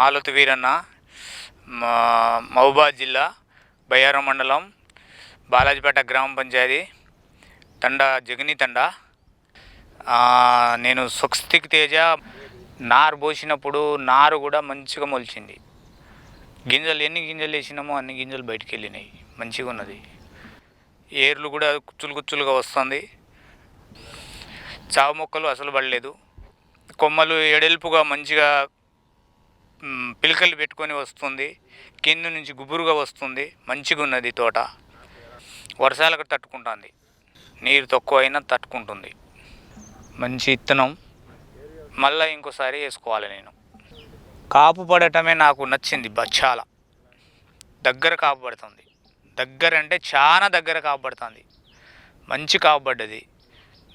మాలతి వీరన్న మా మహబూబాద్ జిల్లా బయ్యారం మండలం బాలాజీపేట గ్రామ పంచాయతీ తండా జగని తండా. నేను స్వస్తిక్ తేజ నారు పోసినప్పుడు నారు కూడా మంచిగా మొలిచింది. గింజలు ఎన్ని గింజలు వేసినామో అన్ని గింజలు బయటికి వెళ్ళినాయి మంచిగా ఉన్నది. ఏర్లు కూడా కుచ్చులు కుచ్చులుగా వస్తుంది. చావు మొక్కలు అసలు పడలేదు. కొమ్మలు ఎడల్పుగా మంచిగా పిలకలు పెట్టుకొని వస్తుంది. కింద నుంచి గుబురుగా వస్తుంది. మంచిగా ఉన్నది తోట వర్షాలకు తట్టుకుంటుంది. నీరు తక్కువ అయినా తట్టుకుంటుంది. మంచి ఇత్తనం. మళ్ళీ ఇంకోసారి వేసుకోవాలి నేను. కాపు పడటమే నాకు నచ్చింది బచ్చాల చాలా. దగ్గర కాపు పడుతుంది. దగ్గర అంటే చాలా దగ్గర కాపు పడుతుంది. మంచి కాపు పడ్డది.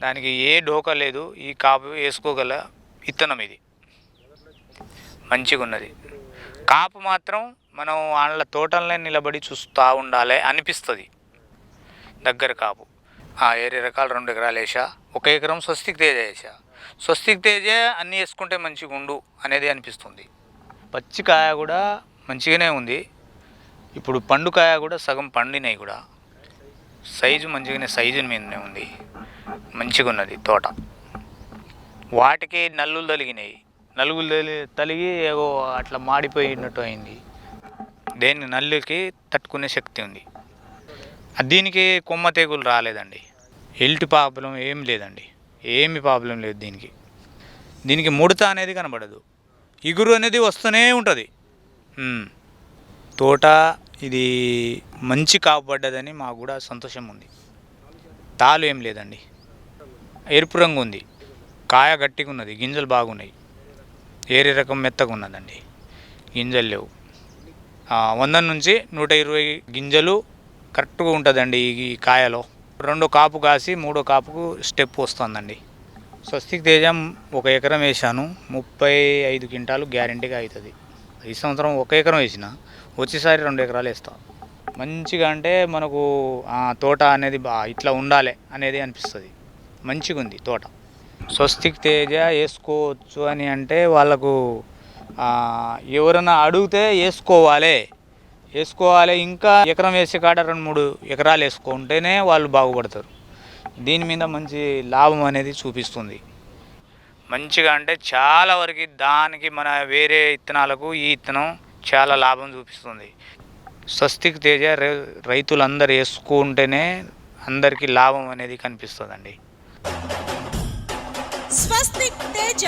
దానికి ఏ డోకా లేదు. ఈ కాపు వేసుకోగల ఇత్తనం ఇది. మంచిగా ఉన్నది కాపు మాత్రం మనం వాళ్ళ తోటలనే నిలబడి చూస్తూ ఉండాలి అనిపిస్తుంది. దగ్గర కాపు. ఆ ఏరే రకాలు రెండు ఎకరాలు వేసా ఒక ఎకరం స్వస్తిక్ తేజ వేసా స్వస్తిక్ తేజ అన్నీ వేసుకుంటే మంచిగా ఉండు అనేది అనిపిస్తుంది. పచ్చికాయ కూడా మంచిగానే ఉంది. ఇప్పుడు పండుకాయ కూడా సగం పండినాయి కూడా. సైజు మంచిగానే సైజు మీదనే ఉంది. మంచిగా ఉన్నది తోట. వాటికి నల్లులు తలిగినాయి. నలుగులు తలి తలిగి ఏవో అట్లా మాడిపోయినట్టు అయింది. దేని నల్లుకి తట్టుకునే శక్తి ఉంది. దీనికి కొమ్మ తెగులు రాలేదండి. ఎల్టి ప్రాబ్లం ఏం లేదండి. ఏమి ప్రాబ్లం లేదు దీనికి. దీనికి ముడత అనేది కనబడదు. ఇగురు అనేది వస్తూనే ఉంటుంది. తోట ఇది మంచి కాపాడ్డదని మాకు కూడా సంతోషం ఉంది. తాలు ఏం లేదండి. ఎరుపు రంగు ఉంది. కాయ గట్టిగా ఉన్నది గింజలు బాగున్నాయి. ఏరే రకం మెత్తగా ఉన్నదండి. గింజలు లేవు. వంద నుంచి నూట ఇరవై గింజలు కరెక్ట్గా ఉంటుందండి ఈ కాయలో. రెండో కాపు కాసి మూడో కాపుకు స్టెప్ వస్తుందండి. స్వస్తిక్ తేజం ఒక ఎకరం వేసాను ముప్పై ఐదు క్వింటాలు గ్యారంటీగా అవుతుంది ఈ సంవత్సరం ఒక ఎకరం వేసిన వచ్చేసారి రెండు ఎకరాలు వేస్తా. మంచిగా అంటే మనకు తోట అనేది బా ఇట్లా ఉండాలి అనేది అనిపిస్తుంది. మంచిగా ఉంది తోట. స్వస్తిక్ తేజ వేసుకోవచ్చు అని అంటే వాళ్ళకు ఎవరైనా అడిగితే వేసుకోవాలి వేసుకోవాలి ఇంకా ఎకరం వేసే కాడ రెండు మూడు ఎకరాలు వేసుకుంటేనే వాళ్ళు బాగుపడతారు. దీని మీద మంచి లాభం అనేది చూపిస్తుంది. మంచిగా అంటే చాలా వరకు దానికి మన వేరే ఇత్తనాలకు ఈ ఇత్తనం చాలా లాభం చూపిస్తుంది. స్వస్తిక్ తేజ రై- రైతులందరూ వేసుకుంటేనే అందరికీ లాభం అనేది కనిపిస్తుందండి. స్వస్తిక్ తేజ